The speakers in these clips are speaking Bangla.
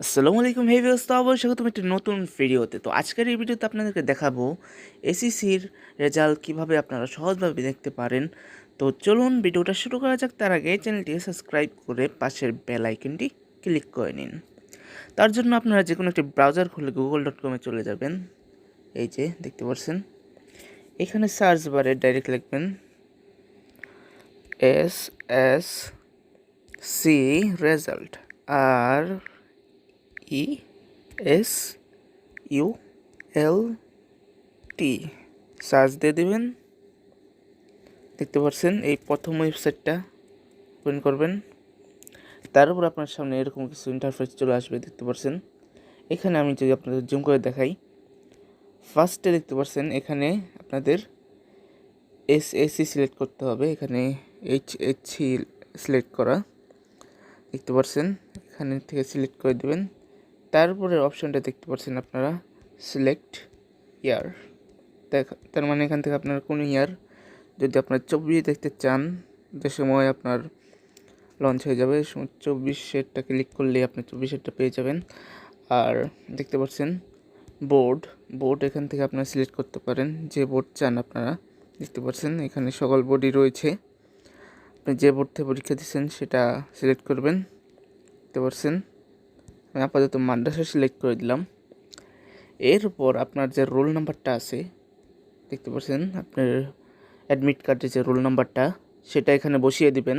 আসসালামু আলাইকুম, হে তো আবার স্বাগতম একটি নতুন ভিডিওতে। তো আজকের এই ভিডিওতে আপনাদেরকে দেখাবো এসিসির রেজাল্ট কীভাবে আপনারা সহজভাবে দেখতে পারেন। তো চলুন ভিডিওটা শুরু করা যাক। তার আগে চ্যানেলটি সাবস্ক্রাইব করে পাশের বেল আইকনটি ক্লিক করে নিন। তার জন্য আপনারা যে কোনো একটি ব্রাউজার খুলে গুগল ডট কমে চলে যাবেন। এই যে, দেখতে পাচ্ছেন? এখানে সার্চ বারে ডাইরেক্ট লিখবেন S S C result. R E S U L T search দিয়ে দেবেন। দেখতে পাচ্ছেন, এই প্রথম ওয়েবসাইটটা ওপেন করবেন। তার উপর আপনার সামনে এরকম কিছু ইন্টারফেস চলে আসবে, দেখতে পাচ্ছেন। এখানে আমি যদি আপনাদের জুম করে দেখাই। ফার্স্টে দেখতে পাচ্ছেন, এখানে আপনাদের এস এসি সিলেক্ট করতে হবে। এখানে এইচ এইচ সি সিলেক্ট করা। দেখতে পাচ্ছেন, এখানে থেকে সিলেক্ট করে দেবেন। তারপরের অপশনটা দেখতে পাচ্ছেন আপনারা সিলেক্ট ইয়ার তার মানে এখান থেকে আপনার কোন ইয়ার যদি আপনার চব্বিশ দেখতে চান, যে সময় আপনার লঞ্চ হয়ে যাবে, সে সময় চব্বিশেরটা ক্লিক করলে আপনি চব্বিশ সেটটা পেয়ে যাবেন। আর দেখতে পাচ্ছেন বোর্ড বোর্ড এখান থেকে আপনারা সিলেক্ট করতে পারেন, যে বোর্ড চান আপনারা। দেখতে পাচ্ছেন, এখানে সকল বোর্ডই রয়েছে। আপনি যে বোর্ড থেকে পরীক্ষা দিচ্ছেন, সেটা সিলেক্ট করবেন। দেখতে পাচ্ছেন আমি আপাতত মাদ্রাসা সিলেক্ট করে দিলাম। এরপর আপনার যে রোল নাম্বারটা আছে, দেখতে পাচ্ছেন আপনার অ্যাডমিট কার্ডের যে রোল নাম্বারটা সেটা এখানে বসিয়ে দিবেন।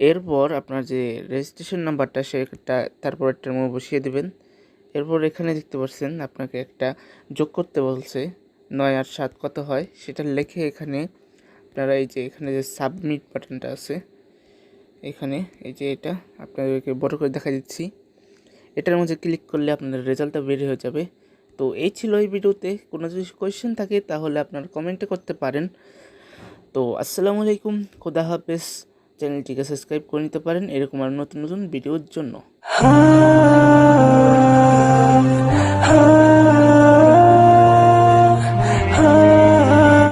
এরপর আপনার যে রেজিস্ট্রেশন নাম্বারটা সেটা তারপর একটা বসিয়ে দিবেন। এরপর এখানে দেখতে পাচ্ছেন আপনাকে একটা যোগ করতে বলছে, নয় আর সাত কত হয়, সেটা লিখে এখানে আপনারা এই যে এখানে যে সাবমিট বাটনটা আছে, এখানে এই যে এটা আপনাদেরকে বড় করে দেখা দিচ্ছি। এটার মধ্যে ক্লিক করলে আপনার রেজাল্টটা বের হয়ে যাবে। তো এই ছিল এই ভিডিওতে। কোনো যদি কোয়েশ্চেন থাকে তাহলে আপনারা কমেন্টে করতে পারেন। তো আসসালামু আলাইকুম। খোদা হাফেজ। চ্যানেলটিকে সাবস্ক্রাইব করে নিতে পারেন। এরকম আর নতুন নতুন ভিডিওর জন্য।